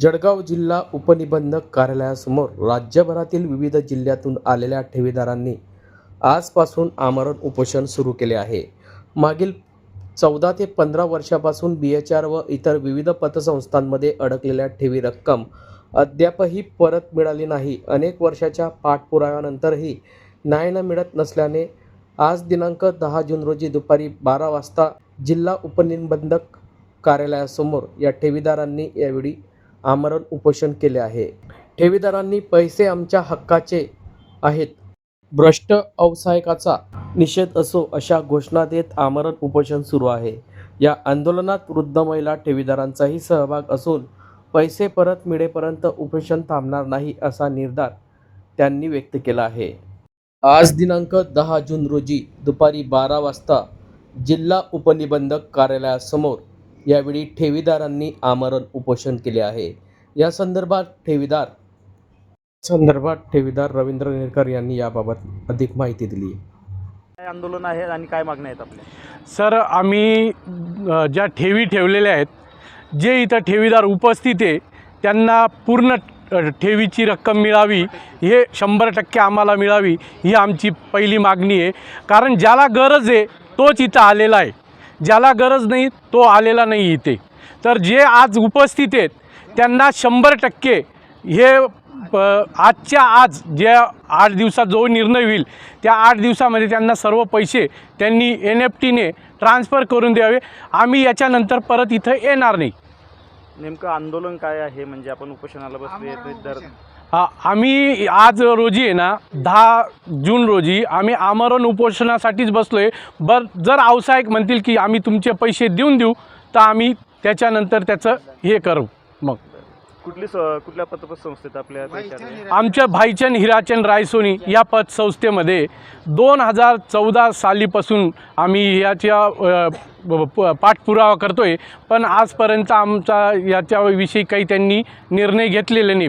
जळगाव जिल्हा उपनिबंधक कार्यालयासमोर राज्यभरातील विविध जिल्ह्यातून आलेल्या ठेवीदारांनी आजपासून आमरण उपोषण सुरू केले आहे. मागील चौदा ते पंधरा वर्षापासून बी एच आर व इतर विविध पतसंस्थांमध्ये अडकलेल्या ठेवी रक्कम अद्यापही परत मिळाली नाही. अनेक वर्षाच्या पाठपुराव्यानंतरही न्याय न मिळत नसल्याने आज दिनांक दहा जून रोजी दुपारी बारा वाजता जिल्हा उपनिबंधक कार्यालयासमोर या ठेवीदारांनी यावेळी आमरण उपोषण केले आहे. ठेवीदारांनी पैसे आमच्या हक्काचे आहेत. भ्रष्ट अवसायकाचा निषेध असो अशा घोषणा देत आमरण उपोषण सुरू आहे. या आंदोलनात वृद्ध महिला ठेवीदारांचाही सहभाग असून पैसे परत मिळेपर्यंत उपोषण थांबणार नाही असा निर्धार त्यांनी व्यक्त केला आहे. आज दिनांक दहा जून रोजी दुपारी बारा वाजता जिल्हा उपनिबंधक कार्यालयासमोर यावेळी ठेवीदारांनी आमरण उपोषण केले आहे. या संदर्भात ठेवीदार संदर्भात ठेवीदार रवींद्र नेरकर यांनी याबाबत अधिक माहिती दिली. काय आंदोलन आहे आणि काय मागण्या आहेत आपल्या? सर आम्ही अ, ज्या ठेवी ठेवलेल्या आहेत जे इथं ठेवीदार उपस्थित आहे त्यांना पूर्ण अ, ठेवीची रक्कम मिळावी हे शंभर टक्के आम्हाला मिळावी ही आमची पहिली मागणी आहे. कारण ज्याला गरज आहे तोच इथं आलेला आहे. ज्याला गरज नाही तो आलेला नाही इथे. तर जे आज उपस्थित आहेत त्यांना शंभर टक्के हे प आजच्या आज जे आठ दिवसात जो निर्णय होईल त्या आठ दिवसामध्ये त्यांना सर्व पैसे त्यांनी एन एफ टीने ट्रान्सफर करून द्यावे. आम्ही याच्यानंतर परत इथं येणार नाही. नेमकं आंदोलन काय आहे? म्हणजे आपण उपोषणाला बसले हा, आम्ही आज रोजी आहे ना दहा जून रोजी आम्ही आमरण उपोषणासाठीच बसलो आहे बर जर व्यावसायिक म्हणतील की आम्ही तुमचे पैसे देऊन देऊ तर आम्ही त्याच्यानंतर त्याचं हे करू. मग. कुठली कुठल्या पतसंस्थेत आपल्या? आमच्या भाईचंद हिराचंद रायसोनी या पतसंस्थेमध्ये दोन हजार चौदा सालीपासून आम्ही याच्या पाठपुरावा करतो आहे पण आजपर्यंत आमचा याच्याविषयी काही त्यांनी निर्णय घेतलेले नाही.